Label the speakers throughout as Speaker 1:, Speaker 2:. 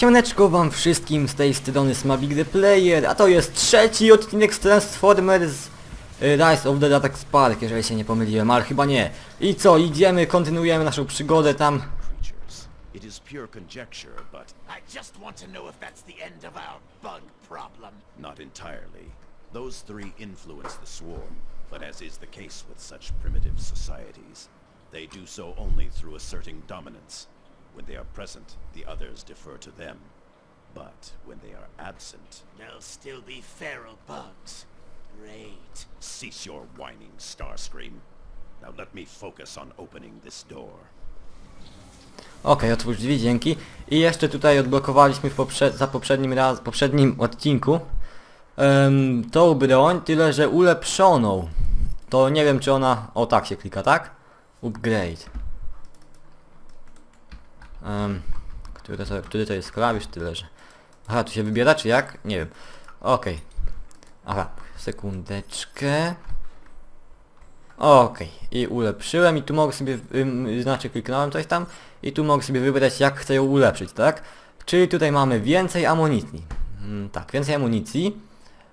Speaker 1: Siemaneczko wam wszystkim z tej strony Smabig the Player, a to jest trzeci odcinek z Transformers y, Rise of the Attack Spark, jeżeli się nie pomyliłem, ale chyba nie. I co, idziemy, kontynuujemy naszą przygodę tam.
Speaker 2: creatures. It is pure conjecture, but
Speaker 3: I just want to know if that's the end of our bug problem.
Speaker 2: not entirely. Those three influence the swarm, but as is the case with such primitive societies, they do so only through asserting dominance. When they are present, the others defer to them. But when they are absent,
Speaker 3: There'll still be feral bugs. Great.
Speaker 2: cease your whining, Starscream. Now let me focus on opening this door.
Speaker 1: Okej, otwórz drzwi, dzięki. I jeszcze tutaj odblokowaliśmy w poprze za poprzednim raz, poprzednim odcinku em, tą broń, tyle że ulepszoną. To nie wiem czy ona... O tak się klika, tak? Upgrade. Um, który, to, który to jest klawisz, tyle że... Aha, tu się wybiera czy jak? Nie wiem. Okej. Aha, sekundeczkę. Okej, i ulepszyłem i tu mogę sobie, znaczy kliknąłem coś tam i tu mogę sobie wybrać jak chcę ją ulepszyć, tak? Czyli tutaj mamy więcej amunicji. Mm, tak, więcej amunicji,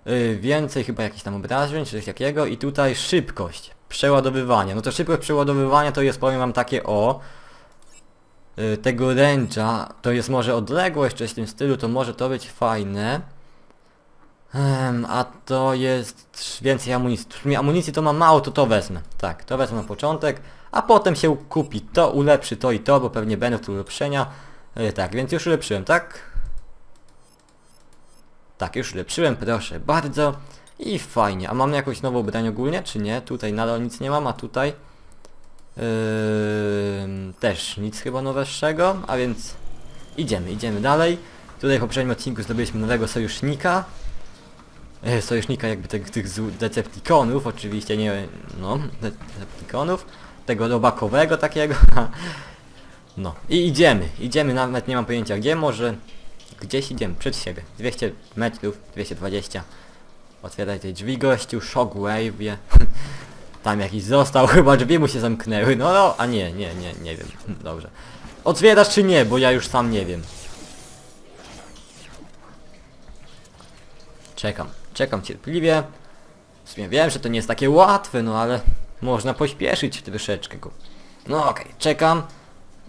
Speaker 1: yy, więcej chyba jakichś tam obrażeń czy coś takiego i tutaj szybkość przeładowywania. No to szybkość przeładowywania to jest powiem wam takie o yy, tego range'a, to jest może odległość czy w tym stylu, to może to być fajne. A to jest więcej amunicji. W sumie amunicji to mam mało, to to wezmę. Tak, to wezmę na początek, a potem się kupi to, ulepszy to i to, bo pewnie będą tu ulepszenia. E, tak, więc już ulepszyłem, tak? Tak, już ulepszyłem, proszę bardzo. I fajnie. A mam jakąś nową broń ogólnie, czy nie? Tutaj nadal nic nie mam, a tutaj... Ym, też nic chyba nowego, a więc idziemy, idziemy dalej. Tutaj w poprzednim odcinku zdobyliśmy nowego sojusznika. E, sojusznika jakby tych, tych Decepticonów, oczywiście nie, no, Decepticonów, tego robakowego takiego, no i idziemy, idziemy, nawet nie mam pojęcia gdzie, może gdzieś idziemy, przed siebie, 200 metrów, 220, otwieraj te drzwi gościu, shockwave, tam jakiś został, chyba drzwi mu się zamknęły, no, no, a nie, nie, nie, nie wiem, dobrze, otwierasz czy nie, bo ja już sam nie wiem. Czekam, czekam cierpliwie. W sumie wiem, że to nie jest takie łatwe, no ale można pośpieszyć troszeczkę go. No okej, czekam,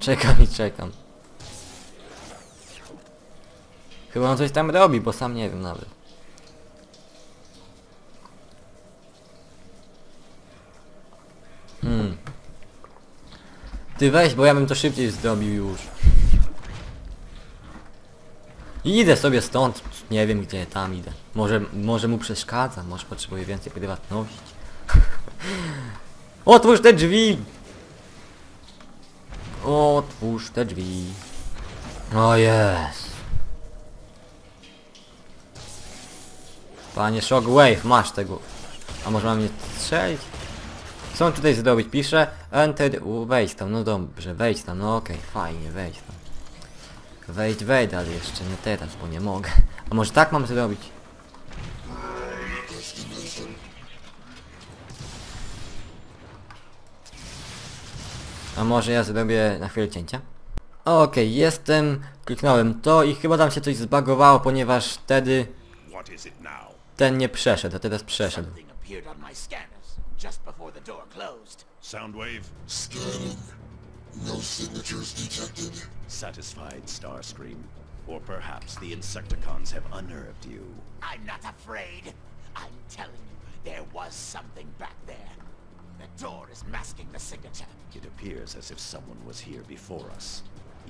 Speaker 1: czekam i czekam. Chyba on coś tam robi, bo sam nie wiem nawet. Hmm. Ty weź, bo ja bym to szybciej zrobił już. Idę sobie stąd, nie wiem gdzie, tam idę. Może, może mu przeszkadza, może potrzebuje więcej prywatności. Otwórz te drzwi! Otwórz te drzwi. O jest. Panie Shockwave, masz tego. A może mam mnie strzelić? Co on tutaj zrobić? Pisze Enter, u, wejdź tam, no dobrze, wejdź tam, no okej, fajnie, wejdź tam. Wejdź, wejdź, ale jeszcze nie teraz, bo nie mogę. A może tak mam zrobić? A może ja zrobię na chwilę cięcia? Okej, jestem, kliknąłem to i chyba tam się coś zbagowało, ponieważ wtedy ten nie przeszedł, a teraz przeszedł.
Speaker 3: Something appeared on my scanners just before the door closed.
Speaker 2: Soundwave?
Speaker 4: Scanning. No signatures detected.
Speaker 2: Satisfied, Starscream? Or perhaps the Insecticons have unnerved you?
Speaker 3: I'm not afraid. I'm telling you, there was something back there. The door is masking the signature.
Speaker 2: It appears as if someone was here before us,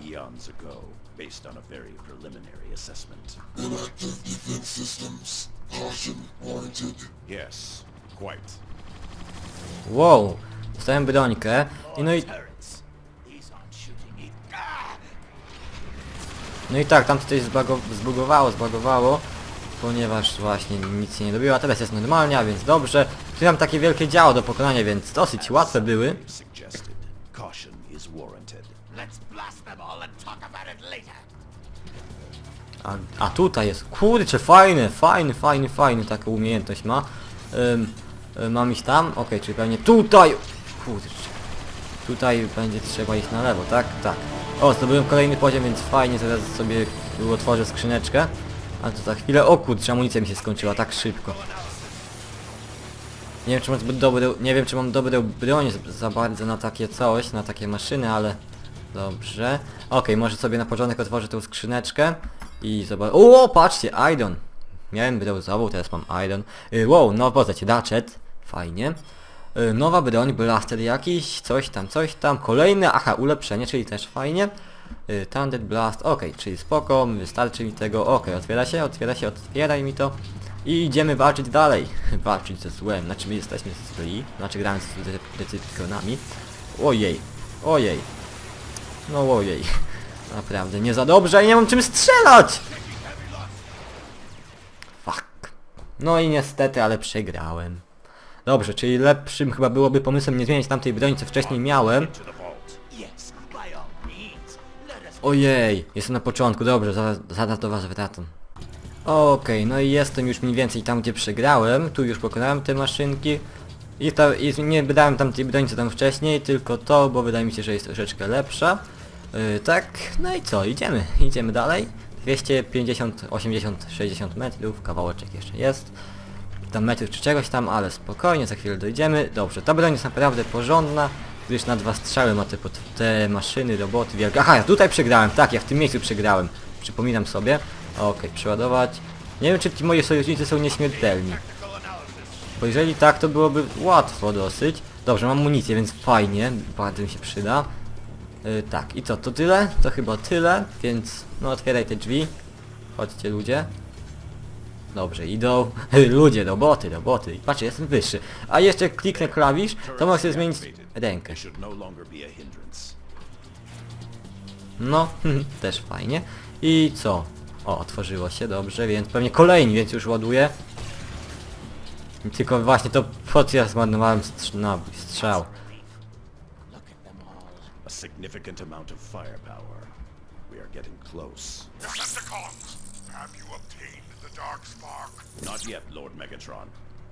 Speaker 2: eons ago, based on a very preliminary assessment.
Speaker 4: Inactive defense systems. Caution warranted.
Speaker 2: Yes, quite.
Speaker 1: Wow, dostałem brońkę i no i, no i tak, tam coś zbugowało, zbagowało, ponieważ właśnie nic się nie robiło, a teraz jest normalnie, a więc dobrze. Tu mam takie wielkie działo do pokonania, więc dosyć łatwe były. A, a tutaj jest, kurczę, fajny, fajny, fajny, fajny, taką umiejętność ma. Mam iść tam? Okej, czyli pewnie tutaj. Kurczę. Tutaj będzie trzeba iść na lewo, tak? Tak. O, zdobyłem kolejny poziom, więc fajnie, zaraz sobie otworzę skrzyneczkę. A to za chwilę... O kurczę, amunicja mi się skończyła tak szybko. Nie wiem czy mam zbyt dobry, nie wiem czy mam dobrą broń za- bardzo na takie coś, na takie maszyny, ale dobrze. Okej, może sobie na początek otworzę tą skrzyneczkę i zobacz. O, patrzcie, Idon. Miałem brązową, teraz mam Idon. Y, wow, no postać, Datchet. Fajnie. Y, nowa broń, blaster jakiś, coś tam, coś tam. Kolejne, aha, ulepszenie, czyli też fajnie. Y, Thunder Blast, okej, czyli spoko, wystarczy mi tego, okej, otwiera się, otwiera się, otwieraj mi to. I idziemy walczyć dalej. Walczyć ze złem, znaczy my jesteśmy zli, znaczy gramy z Decepticonami. Ojej, ojej. No ojej. Naprawdę, nie za dobrze i nie mam czym strzelać! Fuck. No i niestety, ale przegrałem. Dobrze, czyli lepszym chyba byłoby pomysłem nie zmieniać tamtej broni, co wcześniej miałem. Ojej, jestem na początku, dobrze, zaraz, do was wracam. Okej, no i jestem już mniej więcej tam, gdzie przegrałem. Tu już pokonałem te maszynki. I, to, i nie wydałem tam tej broni co tam wcześniej, tylko to, bo wydaje mi się, że jest troszeczkę lepsza. Yy, tak, no i co, idziemy, idziemy dalej. 250, 80, 60 metrów, kawałeczek jeszcze jest. Tam metrów czy czegoś tam, ale spokojnie, za chwilę dojdziemy. Dobrze, ta broń jest naprawdę porządna, gdyż na dwa strzały ma te, te maszyny, roboty wielkie. Aha, ja tutaj przegrałem, tak, ja w tym miejscu przegrałem. Przypominam sobie. Okej, przeładować. Nie wiem, czy ci moi sojusznicy są nieśmiertelni. Bo jeżeli tak, to byłoby łatwo dosyć. Dobrze, mam amunicję, więc fajnie, bardzo mi się przyda. Yy, tak, i co, to tyle? To chyba tyle, więc no otwieraj te drzwi. Chodźcie ludzie. Dobrze, idą. ludzie, roboty, roboty. I patrzcie, jestem wyższy. A jeszcze kliknę klawisz, to mogę sobie zmienić rękę.
Speaker 2: No.
Speaker 1: No, też fajnie. I co? O, otworzyło się, dobrze, więc pewnie kolejni, więc już ładuję. Tylko właśnie to po co ja zmarnowałem strz nabój, strzał.
Speaker 3: look at them all.
Speaker 2: A significant amount of firepower. We are getting close.
Speaker 5: Decepticons, have you obtained the Dark Spark?
Speaker 2: Not yet, Lord Megatron.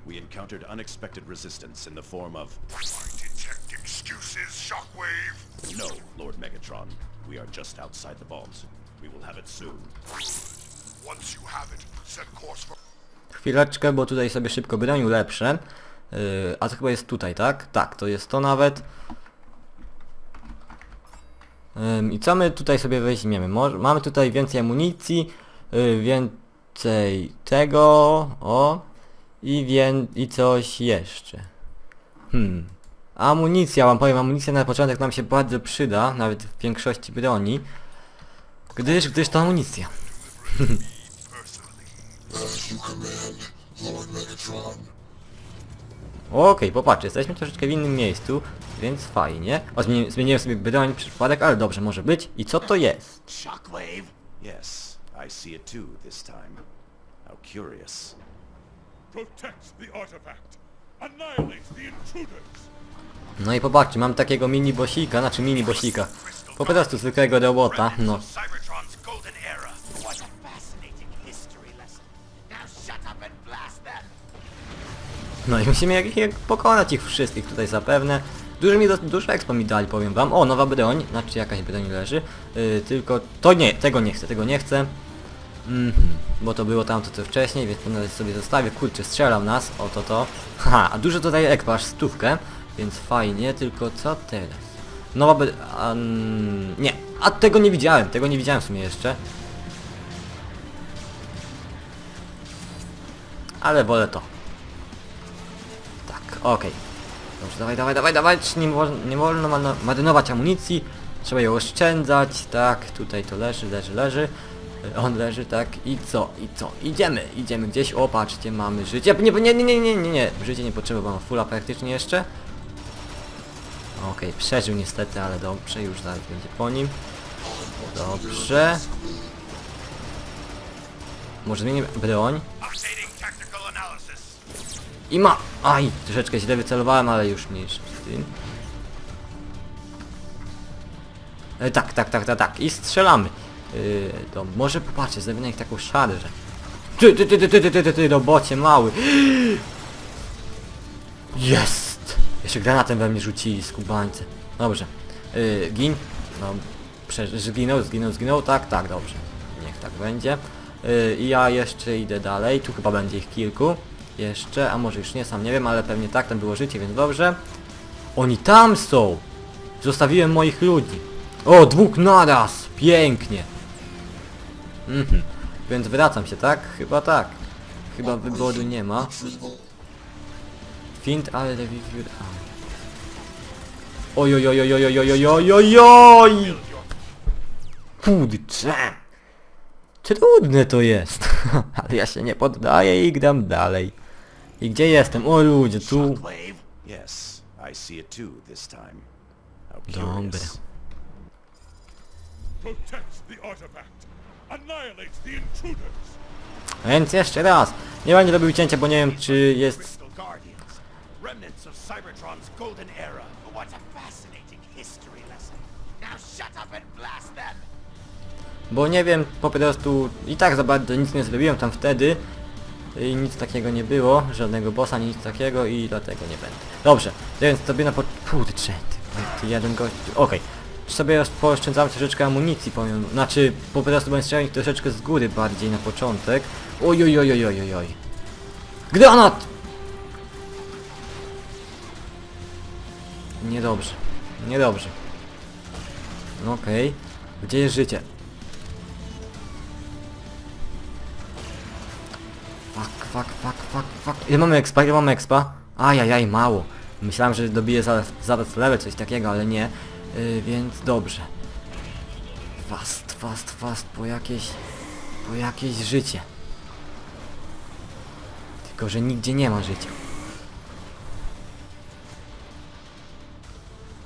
Speaker 2: We encountered unexpected resistance in the form of...
Speaker 5: I detect excuses, Shockwave.
Speaker 2: No, Lord Megatron. We are just outside the vault. We will have it soon.
Speaker 5: Once you have it, set course for...
Speaker 1: Chwileczkę, bo tutaj sobie szybko broń ulepszę. Yy, a to chyba jest tutaj, tak? Tak, to jest to nawet. Ym, I co my tutaj sobie weźmiemy? Może, mamy tutaj więcej amunicji, yy, więcej tego, o, i, wię, i coś jeszcze. Hmm. Amunicja, wam powiem, amunicja na początek nam się bardzo przyda, nawet w większości broni. Gdyż, gdyż to amunicja. Okej, popatrz, jesteśmy troszeczkę w innym miejscu, więc fajnie. O, zmieni zmieniłem sobie broń przypadek, ale dobrze, może być. I co to jest?
Speaker 3: Shockwave?
Speaker 2: Yes, I see it too this time. How curious.
Speaker 5: Protect the artifact. Annihilate the intruders.
Speaker 1: No i popatrzcie, mam takiego mini bosika, znaczy mini bosika. Po prostu zwykłego robota, no.
Speaker 5: Cybertron's golden era.
Speaker 3: What a fascinating history lesson. Now shut up and blast them.
Speaker 1: No i musimy jak, jak pokonać ich wszystkich tutaj zapewne. Dużo mi do, dużo expo mi dali, powiem wam. O, nowa broń, znaczy jakaś broń leży. Yy, tylko to nie, tego nie chcę, tego nie chcę. Mhm, bo to było tamto co wcześniej, więc to sobie zostawię. Kurczę, strzelam nas, oto to. Haha, a dużo tutaj expo, aż stówkę. Więc fajnie, tylko co teraz? Nowa br... a, mm, nie, a tego nie widziałem, tego nie widziałem w sumie jeszcze. Ale wolę to. Tak, okej. Dobrze, dawaj, dawaj, dawaj, dawaj, nie, wol- nie wolno marno- marnować amunicji, trzeba ją oszczędzać, tak, tutaj to leży, leży, leży, on leży, tak, i co, i co, idziemy, idziemy gdzieś, o, patrzcie, mamy życie, nie, nie, nie, nie, nie, nie, nie, życie nie potrzeba, bo mam fulla praktycznie jeszcze. Okej, przeżył niestety, ale dobrze, już zaraz będzie po nim. Dobrze. Może zmienię broń. I ma... Aj, troszeczkę źle wycelowałem, ale już mniejszy tym. E, tak, tak, tak, tak, tak. I strzelamy. Yy, to może popatrzcie, zrobię ich taką szarżę. Ty, ty, ty, ty, ty, ty, ty, ty, ty, robocie mały. Jest! Jeszcze granatem we mnie rzucili skubańcy. Dobrze. Yy, gin. No, zginął, zginął, zginął. Tak, tak, dobrze. Niech tak będzie. Yy, I ja jeszcze idę dalej. Tu chyba będzie ich kilku. Jeszcze, a może już nie, sam nie wiem, ale pewnie tak, tam było życie, więc dobrze. Oni tam są! Zostawiłem moich ludzi. O, dwóch naraz! Pięknie! Mhm. Więc wracam się, tak? Chyba tak. Chyba wyboru nie ma. Fint, ale review... Oj, oj, oj, oj, oj, oj, oj, oj, oj, oj! Kurczę! Trudne to jest. Ale ja się nie poddaję i gram dalej. I gdzie jestem? O ludzie, tu...
Speaker 3: Shockwave?
Speaker 2: Yes, I see it too this time. How
Speaker 1: Dobra.
Speaker 5: Protect the artifact.
Speaker 1: Więc jeszcze raz. Nie będę robił cięcia, bo nie wiem czy jest... Bo nie wiem, po prostu i tak za bardzo nic nie zrobiłem tam wtedy i nic takiego nie było, żadnego bossa, nic takiego i dlatego nie będę. Dobrze, więc sobie na po... Kurczę, ty, ty jeden gość... Okej, sobie pooszczędzamy troszeczkę amunicji, powiem, znaczy po prostu będę strzelać troszeczkę z góry bardziej na początek. Oj, oj, oj, oj, oj, oj. Granat! Niedobrze, niedobrze. No Okej, gdzie jest życie? Fuck, fuck, fuck, fuck, fuck. Ile mamy expa? Ile mamy expa? Ajajaj, mało. Myślałem, że dobiję zaraz, zaraz level, coś takiego, ale nie. Yy, więc dobrze. Fast, fast, fast, po jakieś... Po jakieś życie. Tylko, że nigdzie nie ma życia.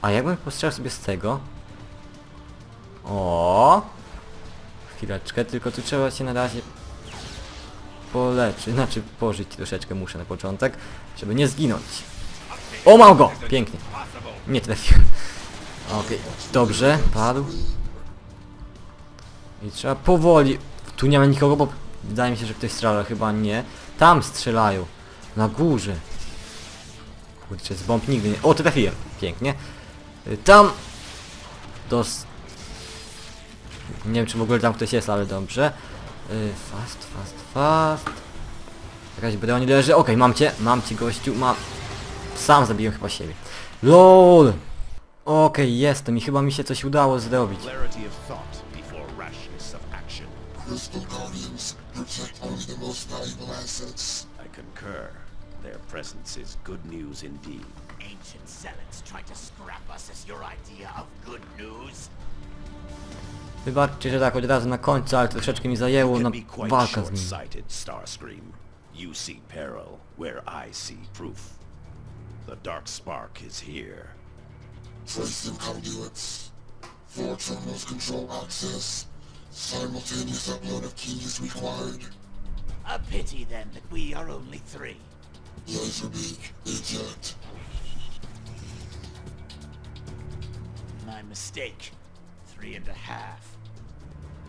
Speaker 1: A jakbym postrzelał sobie z tego? O! Chwileczkę, tylko tu trzeba się na razie poleczy, znaczy pożyć troszeczkę muszę na początek, żeby nie zginąć. O, mam go! Pięknie. Nie trafiłem. Okej, dobrze, padł. I trzeba powoli... Tu nie ma nikogo, bo wydaje mi się, że ktoś strzela, chyba nie. Tam strzelają. Na górze. Kurczę, z bomb nigdy nie... O, trafiłem. Pięknie. Y, Tam... Dos... Nie wiem, czy w ogóle tam ktoś jest, ale dobrze. Y, Fast, fast, fast. Jakaś broń leży. Okej, mam cię, mam cię gościu, mam. Sam zabiłem chyba siebie. LOL! Okej, jestem i chyba mi się coś udało zrobić.
Speaker 2: Clarity of thought before rashness of action.
Speaker 4: Crystal Guardians protect only the most valuable assets.
Speaker 2: I concur. Their presence is good news indeed.
Speaker 3: Ancient zealots try to scrap us as your idea of good news?
Speaker 1: Wybaczcie, że tak od razu na końcu, ale troszeczkę mi zajęło na
Speaker 2: can be quite
Speaker 1: walkę z nim.
Speaker 2: short-sighted, Starscream. You see peril where I see proof. The dark spark is here.
Speaker 4: Trace them conduits. Four terminals control access. Simultaneous upload of keys required.
Speaker 3: A pity then that we are only three.
Speaker 4: Laserbeak, eject.
Speaker 3: My mistake. Three and a half.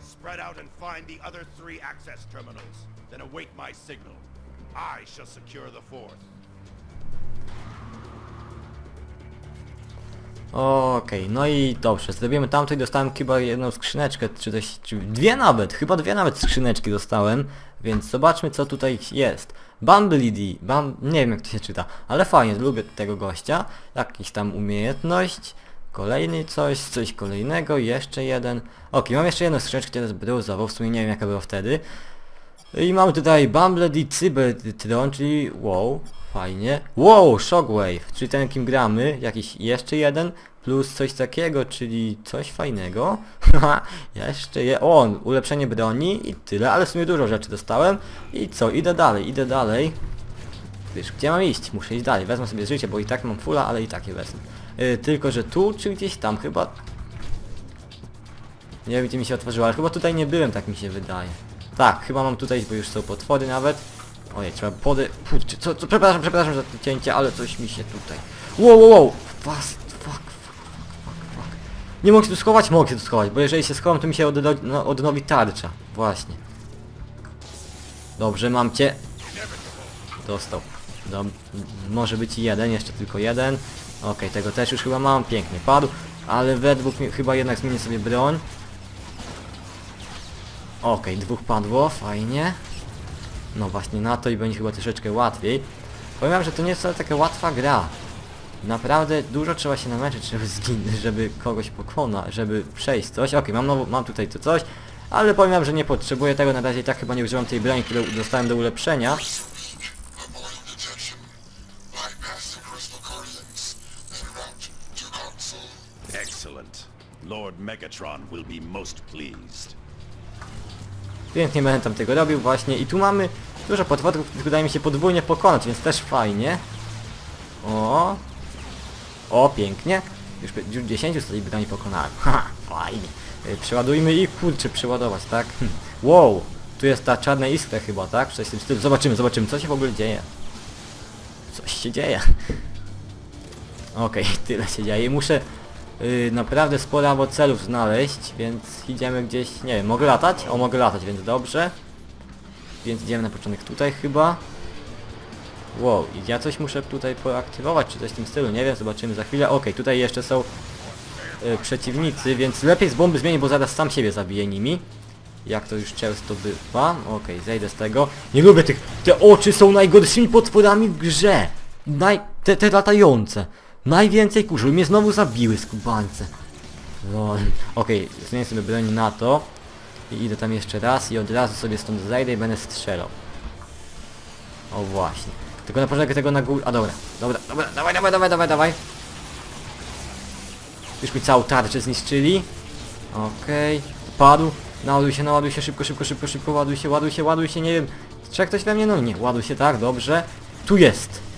Speaker 5: Spread out and find the other three access terminals. Then await my signal. I shall secure the fourth.
Speaker 1: Okej, no i dobrze, zrobimy tamto i dostałem chyba jedną skrzyneczkę, czy coś, czy dwie nawet, chyba dwie nawet skrzyneczki dostałem, więc zobaczmy co tutaj jest. Bumblebee, Bum, nie wiem jak to się czyta, ale fajnie, lubię tego gościa, jakiś tam umiejętność, kolejny coś, coś kolejnego, jeszcze jeden, okej, mam jeszcze jedną skrzyneczkę, teraz bruzową, w sumie nie wiem jaka była wtedy, i mamy tutaj Bumblebee Cybertron, czyli wow, fajnie. Wow, Shockwave, czyli ten kim gramy, jakiś jeszcze jeden, plus coś takiego, czyli coś fajnego. Jeszcze je, o, ulepszenie broni i tyle, ale w sumie dużo rzeczy dostałem. I co, idę dalej, idę dalej. Wiesz, gdzie mam iść? Muszę iść dalej, wezmę sobie życie, bo i tak mam fulla, ale i tak je wezmę. Yy, tylko, że tu, czy gdzieś tam, chyba... Nie wiem, gdzie mi się otworzyło, ale chyba tutaj nie byłem, tak mi się wydaje. Tak, chyba mam tutaj, bo już są potwory nawet. Ojej, trzeba pody... Kurczę, co, co, przepraszam, przepraszam za to cięcie, ale coś mi się tutaj... Wow, wow, wow! Fast, fuck, fuck, fuck, fuck. Nie mogę się tu schować? Mogę się tu schować, bo jeżeli się schowam, to mi się odno no, odnowi tarcza. Właśnie. Dobrze, mam cię. Dostał. Dob może być jeden, jeszcze tylko jeden. Okej, tego też już chyba mam, pięknie padł, ale według mnie chyba jednak zmienię sobie broń. Okej, dwóch padło, fajnie. No właśnie na to i będzie chyba troszeczkę łatwiej. Powiem wam, że to nie jest wcale taka łatwa gra. Naprawdę dużo trzeba się namęczyć, żeby zginąć, żeby kogoś pokonać, żeby przejść coś. Okej, mam, mam tutaj to coś, ale powiem wam, że nie potrzebuję tego, na razie i tak chyba nie używam tej broni, którą dostałem do ulepszenia.
Speaker 2: Excellent. Lord Megatron will be most pleased.
Speaker 1: Więc nie będę tam tego robił właśnie i tu mamy dużo potworów, których udaje mi się podwójnie pokonać, więc też fajnie. O, o pięknie. Już, już 10 sobie broni pokonałem. Ha, fajnie. Y, Przeładujmy i kurczę, przeładować, tak? Wow, tu jest ta czarna iskra chyba, tak? Coś w tym stylu. Zobaczymy, zobaczymy, co się w ogóle dzieje. Coś się dzieje. Okej, tyle się dzieje. Muszę y, naprawdę sporo celów znaleźć, więc idziemy gdzieś, nie wiem, mogę latać? O, mogę latać, więc dobrze. Więc idziemy na początek tutaj chyba. Wow, ja coś muszę tutaj poaktywować, czy coś w tym stylu, nie wiem, zobaczymy za chwilę. Okej, tutaj jeszcze są y, przeciwnicy, więc lepiej z bomby zmienię, bo zaraz sam siebie zabiję nimi. Jak to już często bywa. Okej, zejdę z tego. Nie lubię tych... Te oczy są najgorszymi potworami w grze. Naj... Te, te latające. Najwięcej kurzu. Mnie znowu zabiły skubańce. Lol. Okej, zmienię sobie broń na to. I idę tam jeszcze raz i od razu sobie stąd zejdę i będę strzelał. O właśnie. Tylko na początek tego na górę... A dobra, dobra, dobra, dawaj, dawaj, dawaj, dawaj, dawaj. Już mi całą tarczę zniszczyli. Okej. Padł. Naładuj się, naładuj się, szybko, szybko, szybko, szybko, ładuj się, ładuj się, ładuj się, nie wiem. Czy ktoś we mnie? No nie, ładuj się, tak, dobrze. Tu jest.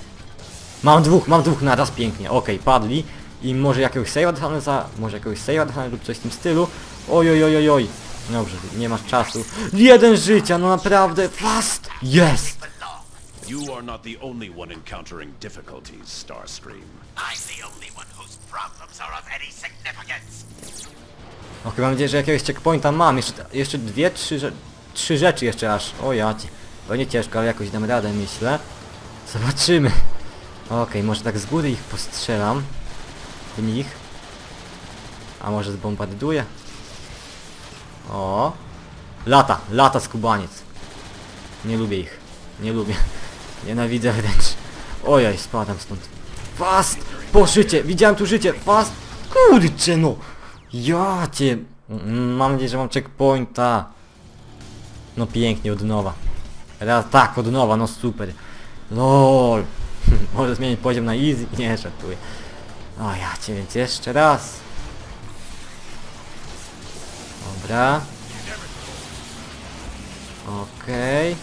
Speaker 1: Mam dwóch, mam dwóch naraz, pięknie, okej, padli. I może jakiegoś save'a dostanę za... Może jakiegoś save'a dostanę lub coś w tym stylu. Oj, oj, oj, oj, oj. Dobrze, nie masz czasu. Jeden życia, no naprawdę, fast! Jest!
Speaker 3: Belong.
Speaker 2: You are not the only one encountering difficulties, Starscream.
Speaker 3: I'm the only one whose problems are of any significance.
Speaker 1: Okej, mam nadzieję, że jakiegoś checkpointa mam. Jeszcze, jeszcze dwie, trzy, rze- trzy rzeczy jeszcze aż. O ja. Będzie ciężko, ale jakoś dam radę, myślę. Zobaczymy. Okej, może tak z góry ich postrzelam. W nich. A może zbombarduję? O. Lata, lata skubaniec. Nie lubię ich. Nie lubię. Nienawidzę wręcz. Ojej, spadam stąd. Fast! Po życie! Widziałem tu życie! Fast! Kurczę no! Ja cię... Mm, Mam nadzieję, że mam checkpointa. No pięknie, od nowa. Raz, tak, od nowa, no super. LOL. Może zmienić poziom na easy? Nie, żartuję. O ja cię, więc jeszcze raz. Dobra. Okej.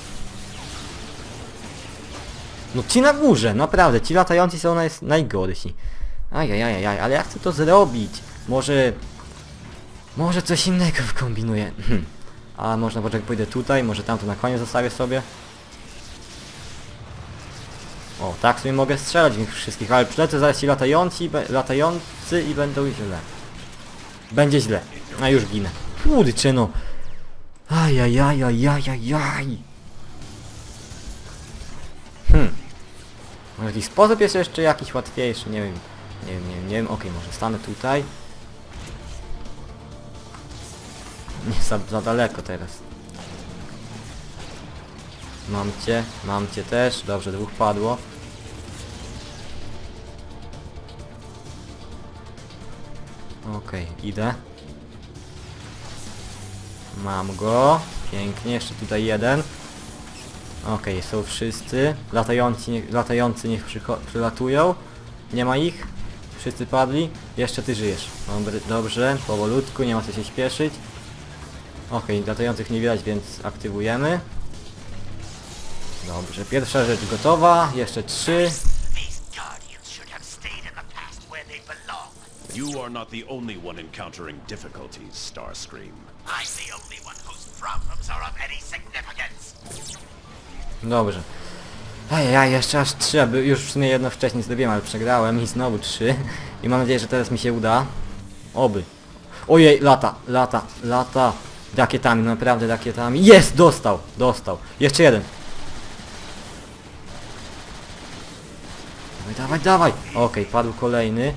Speaker 1: No ci na górze, naprawdę, ci latający są naj, najgorsi. Ajajajaj, ale ja chcę to zrobić. Może... Może coś innego kombinuję. Hmm. A można poczekać, pójdę tutaj, może tamto na koniec zostawię sobie. O, tak sobie mogę strzelać w nich wszystkich, ale przylecę zaraz ci latający, be, latający i będą źle. Będzie źle. A już ginę. Kurczę no. Ajajajajajajaj. Hmm. Może jakiś sposób jest jeszcze jakiś łatwiejszy, nie wiem. Nie wiem, nie wiem, nie wiem. Okej, może stanę tutaj. Nie, za, za daleko teraz. Mam cię, mam cię też. Dobrze, dwóch padło. Okej, idę. Mam go. Pięknie, jeszcze tutaj jeden. Okej, są wszyscy. Latający, latający niech przylatują. Nie ma ich. Wszyscy padli. Jeszcze ty żyjesz. Dobry, dobrze, powolutku, nie ma co się śpieszyć. Okej, latających nie widać, więc aktywujemy. Dobrze, pierwsza rzecz gotowa. Jeszcze trzy.
Speaker 2: You are not the only one encountering difficulties, Starscream.
Speaker 3: I'm the only one whose problems are of any significance.
Speaker 1: Dobrze. Ajajaj, jeszcze aż trzy, aby już w sumie jedno wcześniej zrobiłem, ale przegrałem i znowu trzy. I mam nadzieję, że teraz mi się uda. Oby. Ojej, lata, lata, lata. Rakietami, no naprawdę rakietami. Jest! Dostał! Dostał. Jeszcze jeden. Dawaj, dawaj! Okej, padł kolejny.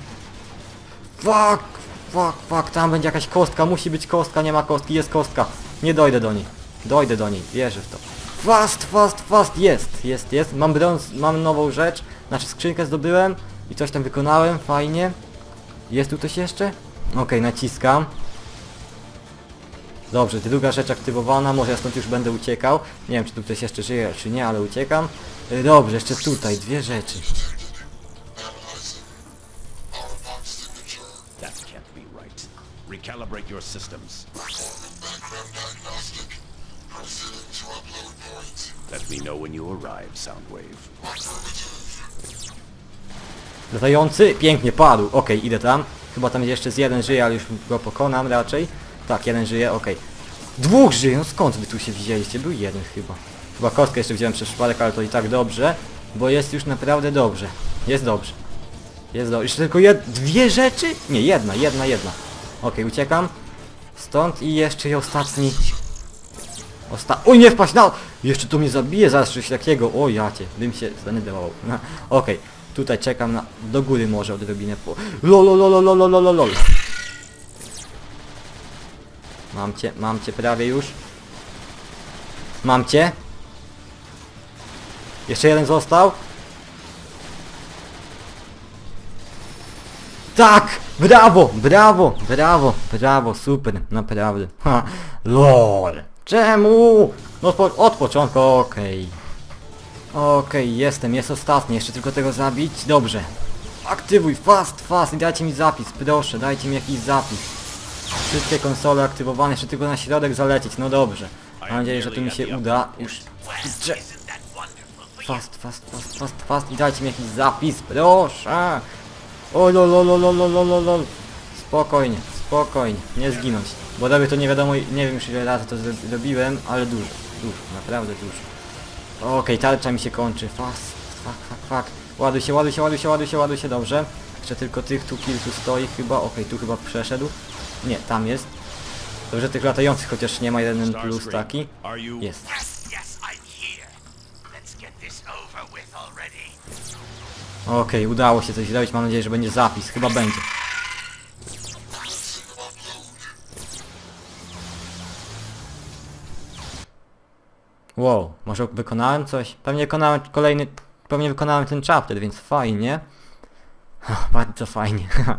Speaker 1: Fuck, fuck, fuck, tam będzie jakaś kostka, musi być kostka, nie ma kostki, jest kostka. Nie dojdę do niej. Dojdę do niej, wierzę w to. Fast, fast, fast, jest, jest, jest. Mam brąz, mam nową rzecz, znaczy skrzynkę zdobyłem i coś tam wykonałem, fajnie. Jest tu coś jeszcze? Okej, naciskam. Dobrze, druga rzecz aktywowana, może ja stąd już będę uciekał. Nie wiem, czy tu ktoś jeszcze żyje, czy nie, ale uciekam. Y, Dobrze, jeszcze tutaj, dwie rzeczy.
Speaker 2: Recalibrate your systems.
Speaker 4: Background diagnostic. Proceeding to upload point.
Speaker 2: Let me know when you arrive, Soundwave.
Speaker 1: Latający, pięknie, padł. Okej, idę tam. Chyba tam jeszcze z jeden żyje, ale już go pokonam raczej. Tak, jeden żyje, okej. Dwóch żyje, no skąd wy tu się widzieliście? Był jeden chyba. Chyba kostkę jeszcze wziąłem przez przypadek, ale to i tak dobrze. Bo jest już naprawdę dobrze. Jest dobrze. Jest dobrze. Jeszcze tylko jed... dwie rzeczy? Nie, jedna, jedna, jedna. Okej, uciekam. Stąd i jeszcze i ostatni. Osta... Oj, nie wpaść na... Jeszcze to mnie zabije zaraz coś takiego. O jacie, bym się. No, Okej, tutaj czekam na... Do góry może odrobinę po... Lolololololololol. Mam cię, mam cię prawie już. Mam cię. Jeszcze jeden został. Tak! Brawo! Brawo! Brawo! Brawo! Super! Naprawdę. Ha! LOL! Czemu? No po, od początku, okej. Okej, jestem, jest ostatni, jeszcze tylko tego zabić. Dobrze. Aktywuj, fast, fast i dajcie mi zapis, proszę, dajcie mi jakiś zapis. Wszystkie konsole aktywowane, jeszcze tylko na środek zalecieć, no dobrze. Mam nadzieję, że to mi się uda. Już. Fast, fast, fast, fast, fast i dajcie mi jakiś zapis, proszę. O lol, lol, lol, lol, lol, lol, lol. Spokojnie, spokojnie, nie zginąć. Bo robię to nie wiadomo, nie wiem już ile razy to zro- zrobiłem, ale dużo, dużo, naprawdę dużo. Okej, tarcza mi się kończy, fast, fuck, fuck, fuck. Ładuj się, ładuj się, ładuj się, ładuj się, ładuj się, dobrze. Jeszcze tylko tych tu kilku stoi chyba, okej, tu chyba przeszedł. Nie, tam jest. Dobrze, tych latających chociaż nie ma jeden plus taki. Jest. Okej, udało się coś zrobić, mam nadzieję, że będzie zapis, chyba będzie. Wow, może wykonałem coś? Pewnie wykonałem kolejny... Pewnie wykonałem ten chapter, więc fajnie. Bardzo fajnie.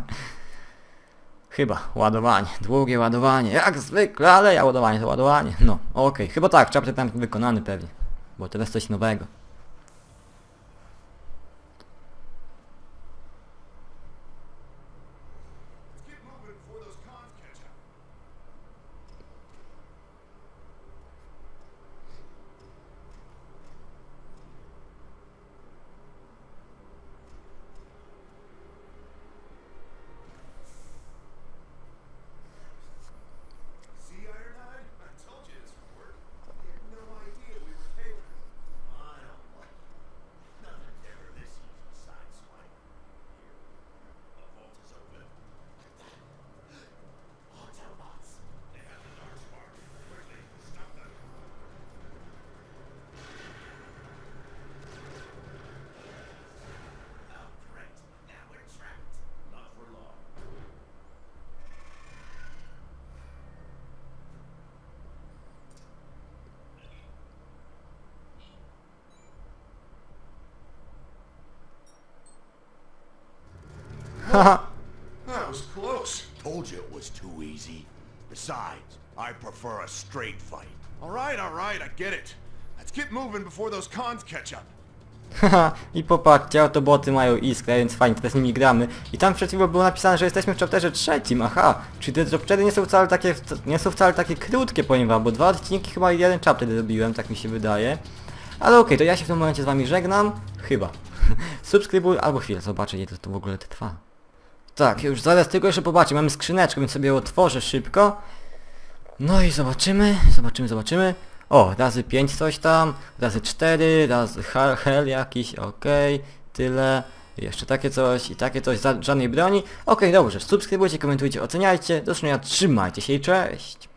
Speaker 1: Chyba, ładowanie, długie ładowanie, jak zwykle, ale ja ładowanie to ładowanie. No, okej, chyba tak, chapter tam wykonany pewnie. Bo teraz coś nowego.
Speaker 5: Get moving before those cons catch up. See, Ironhide? I told you this would work. You had no idea we were tailored. I don't like it. Nothing's ever this easy to sideswipe. Here, the vault is open.
Speaker 3: Autobots.
Speaker 5: They have the dark spark. Quickly, stop them.
Speaker 3: Oh, great. Now we're trapped.
Speaker 5: Not for long. That was close. Told you it was too easy. Besides, I prefer a straight fight. All right, all right, I get it. Let's get moving before those cons catch up.
Speaker 1: Haha, i popatrzcie, autoboty mają iskrę, więc fajnie, teraz z nimi gramy. I tam przed chwilą było napisane, że jesteśmy w chapterze trzecim, aha. Czyli te chaptery nie są wcale takie, nie są wcale takie krótkie, powiem wam, bo dwa odcinki chyba i jeden chapter zrobiłem, tak mi się wydaje. Ale okej, to ja się w tym momencie z wami żegnam, chyba. Subskrybuj, albo chwilę, zobaczę ile to, to w ogóle trwa. Tak, już zaraz tylko jeszcze popatrzę, mamy skrzyneczkę, więc sobie ją otworzę szybko. No i zobaczymy, zobaczymy, zobaczymy. O, razy 5 coś tam, razy 4, razy hel, jakiś, okej, tyle. Jeszcze takie coś i takie coś, za, żadnej broni. Okej, dobrze, subskrybujcie, komentujcie, oceniajcie. Do zobaczenia, trzymajcie się i cześć!